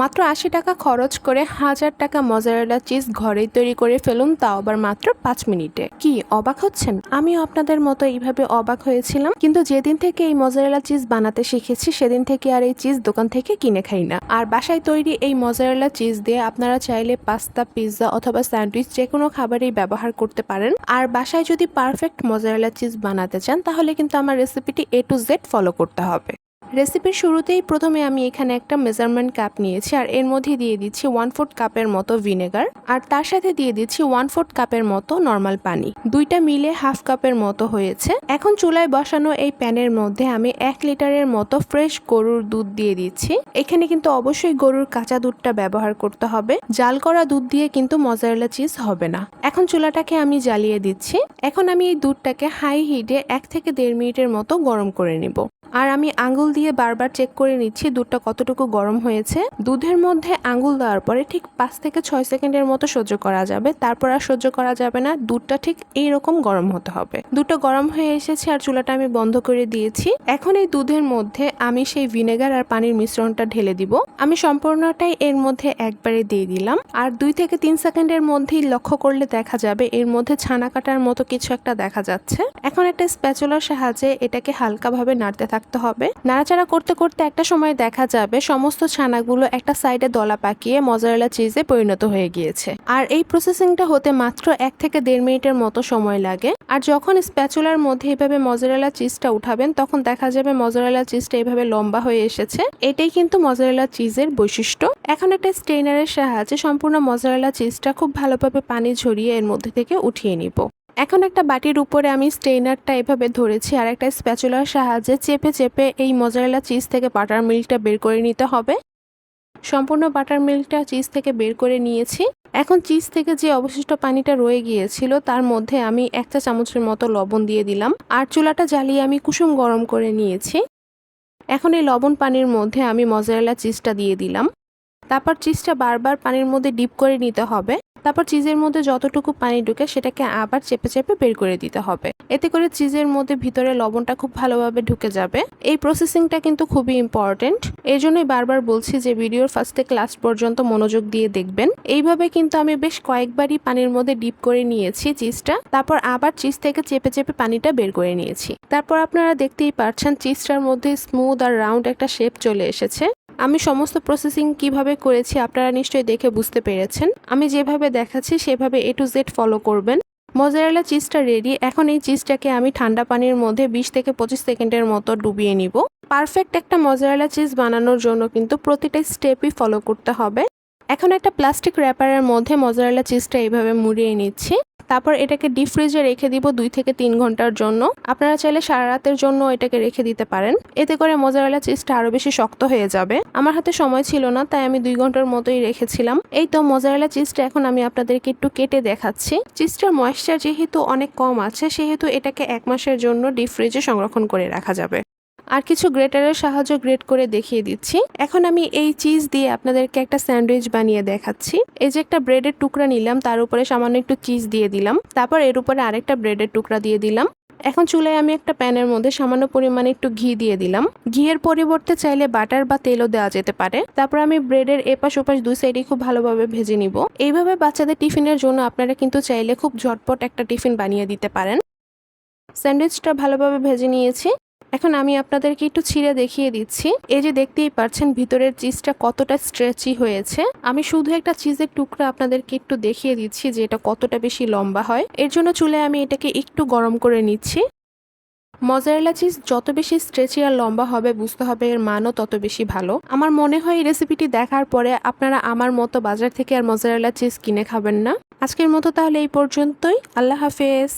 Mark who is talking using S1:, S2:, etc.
S1: মাত্র আশি টাকা খরচ করে হাজার টাকা মজারেলা চিজ ঘরেই তৈরি করে ফেলুন, তাও আবার মাত্র পাঁচ মিনিটে। কি, অবাক হচ্ছেন? আমিও আপনাদের মতো এইভাবে অবাক হয়েছিলাম, কিন্তু যেদিন থেকে এই মজারেলা চিজ বানাতে শিখেছি, সেদিন থেকে আর এই চিজ দোকান থেকে কিনে খাই না। আর বাসায় তৈরি এই মজারেলা চিজ দিয়ে আপনারা চাইলে পাস্তা, পিৎজা অথবা স্যান্ডউইচ যে কোনো খাবারেই ব্যবহার করতে পারেন। আর বাসায় যদি পারফেক্ট মজারেলা চিজ বানাতে চান, তাহলে কিন্তু আমার রেসিপিটি এ টু জেড ফলো করতে হবে। রেসিপির শুরুতেই প্রথমে আমি এখানে একটা মেজারমেন্ট কাপ নিয়েছি, আর এর মধ্যে দিয়ে দিচ্ছি ওয়ান ফোর্থ কাপের মতো ভিনেগার আর তার সাথে দিয়ে দিচ্ছি ওয়ান ফোর্থ কাপের মতো নর্মাল পানি। দুইটা মিলে হাফ কাপের মতো হয়েছে। এখন চুলায় বসানো এই প্যানের মধ্যে আমি এক লিটারের মতো ফ্রেশ গরুর দুধ দিয়ে দিচ্ছি। এখানে কিন্তু অবশ্যই গরুর কাঁচা দুধটা ব্যবহার করতে হবে। জাল করা দুধ দিয়ে কিন্তু মজারেলা চিজ হবে না। এখন চুলাটাকে আমি জ্বালিয়ে দিচ্ছি। এখন আমি এই দুধটাকে হাই হিটে এক থেকে দেড় মিনিটের মতো গরম করে নিব। আর আমি আঙ্গুল দিয়ে বারবার চেক করে নিচ্ছি, দুধটা কতটুকু গরম হয়েছে। দুধের মধ্যে আঙুল দেওয়ার পরে ঠিক পাঁচ থেকে ছয় সেকেন্ডের মতো সহ্য করা যাবে। তারপর আর সহ্য করা যাবে না, দুধটা ঠিক এইরকম গরম হতে হবে। দুধটা গরম হয়ে এসেছে আর চুলাটা আমি বন্ধ করে দিয়েছি। এখন এই দুধের মধ্যে আমি সেই ভিনেগার আর পানির মিশ্রণটা ঢেলে দিব। আমি সম্পূর্ণটাই এর মধ্যে একবারে দিয়ে দিলাম। আর দুই থেকে তিন সেকেন্ডের মধ্যেই লক্ষ্য করলে দেখা যাবে এর মধ্যে ছানা কাটার মতো কিছু একটা দেখা যাচ্ছে। এখন একটা স্প্যাচুলার সাহায্যে এটাকে হালকাভাবে নাড়তে থাকতে হবে। নাড়াচাড়া করতে করতে একটা সময় দেখা যাবে সমস্ত ছানাগুলো একটা সাইডে দলা পাকিয়ে মজারেলা চিজে পরিণত হয়ে গিয়েছে। আর এই প্রসেসিংটা হতে মাত্র এক থেকে দেড় মিনিটের মতো সময় লাগে। আর যখন স্প্যাচুলার মধ্যে এভাবে মজারেলা চিজটা উঠাবেন, তখন দেখা যাবে মজারেলা চিজটা এভাবে লম্বা হয়ে এসেছে। এটাই কিন্তু মজারেলা চিজের বৈশিষ্ট্য। এখন একটা স্টেইনারের সাহায্যে সম্পূর্ণ মজারেলা চিজটা খুব ভালোভাবে পানি ঝরিয়ে এর মধ্যে থেকে উঠিয়ে নিব। এখন একটা বাটির উপরে আমি স্টেইনারটা এভাবে ধরেছি আর একটা স্প্যাচুলার সাহায্যে চেপে চেপে এই মজারেলা চিজ থেকে বাটার মিল্কটা বের করে নিতে হবে। সম্পূর্ণ বাটার মিল্কটা চিজ থেকে বের করে নিয়েছি। এখন চিজ থেকে যে অবশিষ্ট পানিটা রয়ে গিয়েছিল তার মধ্যে আমি একটা চামচের মতো লবণ দিয়ে দিলাম আর চুলাটা জ্বালিয়ে আমি কুসুম গরম করে নিয়েছি। এখন এই লবণ পানির মধ্যে আমি মজারেলা চিজটা দিয়ে দিলাম। তারপর চিজটা বারবার পানির মধ্যে ডিপ করে নিতে হবে। তারপর চিজের মধ্যে যতটুকু পানি ঢুকে সেটাকে আবার চেপে চেপে বের করে দিতে হবে। এতে করে চিজের মধ্যে ভিতরে লবণটা খুব ভালোভাবে ঢুকে যাবে। এই প্রসেসিংটা কিন্তু খুবই ইম্পর্টেন্ট। এই জন্যই বারবার বলছি যে ভিডিওর ফার্স্ট থেকে লাস্ট পর্যন্ত মনোযোগ দিয়ে দেখবেন। এইভাবে কিন্তু আমি বেশ কয়েকবারই পানির মধ্যে ডিপ করে নিয়েছি চিজটা। তারপর আবার চিজ থেকে চেপে চেপে পানিটা বের করে নিয়েছি। তারপর আপনারা দেখতেই পাচ্ছেন চিজটার মধ্যে স্মুথ আর রাউন্ড একটা শেপ চলে এসেছে। আমি সমস্ত প্রসেসিং কীভাবে করেছি আপনারা নিশ্চয়ই দেখে বুঝতে পেরেছেন। আমি যেভাবে দেখাচ্ছি সেভাবে এ টু জেড ফলো করবেন। মজারেলা চিজটা রেডি এখন এই চিজটাকে আমি ঠান্ডা পানির মধ্যে বিশ থেকে পঁচিশ সেকেন্ডের মতো ডুবিয়ে নিব। পারফেক্ট একটা মজারেলা চিজ বানানোর জন্য কিন্তু প্রতিটা স্টেপই ফলো করতে হবে। এখন একটা প্লাস্টিক র্যাপারের মধ্যে মজারেলা চিজটা এইভাবে মুড়িয়ে নিচ্ছি। তারপর এটাকে ডিপ ফ্রিজে রেখে দিব দুই থেকে তিন ঘণ্টার জন্য। আপনারা চাইলে সারা রাতের জন্য এটাকে রেখে দিতে পারেন। এতে করে মজারেলা চিজটা আরও বেশি শক্ত হয়ে যাবে। আমার হাতে সময় ছিল না, তাই আমি দুই ঘণ্টার মতোই রেখেছিলাম। এই তো মজারেলা চিজটা এখন আমি আপনাদেরকে একটু কেটে দেখাচ্ছি। চিজটার ময়েশ্চার যেহেতু অনেক কম আছে, সেহেতু এটাকে এক মাসের জন্য ডিপ ফ্রিজে সংরক্ষণ করে রাখা যাবে। আর কিছু গ্রেটারের সাহায্য গ্রেট করে দেখিয়ে দিচ্ছি। এখন আমি এই চিজ দিয়ে আপনাদেরকে একটা স্যান্ডউইচ বানিয়ে দেখাচ্ছি। এই যে একটা ব্রেডের টুকরা নিলাম, তার উপরে সামান্য একটু চিজ দিয়ে দিলাম। তারপর এর উপরে আরেকটা ব্রেডের টুকরা দিয়ে দিলাম। এখন চুলায় আমি একটা প্যানের মধ্যে সামান্য পরিমাণে একটু ঘি দিয়ে দিলাম। ঘিয়ের পরিবর্তে চাইলে বাটার বা তেলও দেওয়া যেতে পারে। তারপর আমি ব্রেডের এপাশ ওপাশ দুই সাইডে খুব ভালোভাবে ভেজে নিব। এইভাবে বাচ্চাদের টিফিনের জন্য আপনারা কিন্তু চাইলে খুব ঝটপট একটা টিফিন বানিয়ে দিতে পারেন। স্যান্ডউইচটা ভালোভাবে ভেজে নিয়েছি। এখন আমি আপনাদেরকে একটু ছিঁড়ে দেখিয়ে দিচ্ছি। এই যে দেখতেই পাচ্ছেন, ভিতরের চিজটা কতটা স্ট্রেচি হয়েছে। আমি শুধু একটা চিজের টুকরা আপনাদেরকে একটু দেখিয়ে দিচ্ছি যে এটা কতটা বেশি লম্বা হয়। এর জন্য চুলে আমি এটাকে একটু গরম করে নিচ্ছি। মজারেলা চিজ যত বেশি স্ট্রেচি আর লম্বা হবে, বুঝতে হবে এর মানও তত বেশি ভালো। আমার মনে হয় এই রেসিপিটি দেখার পরে আপনারা আমার মতো বাজার থেকে আর মজারেলা চিজ কিনে খাবেন না। আজকের মতো তাহলে এই পর্যন্তই। আল্লাহ হাফেজ।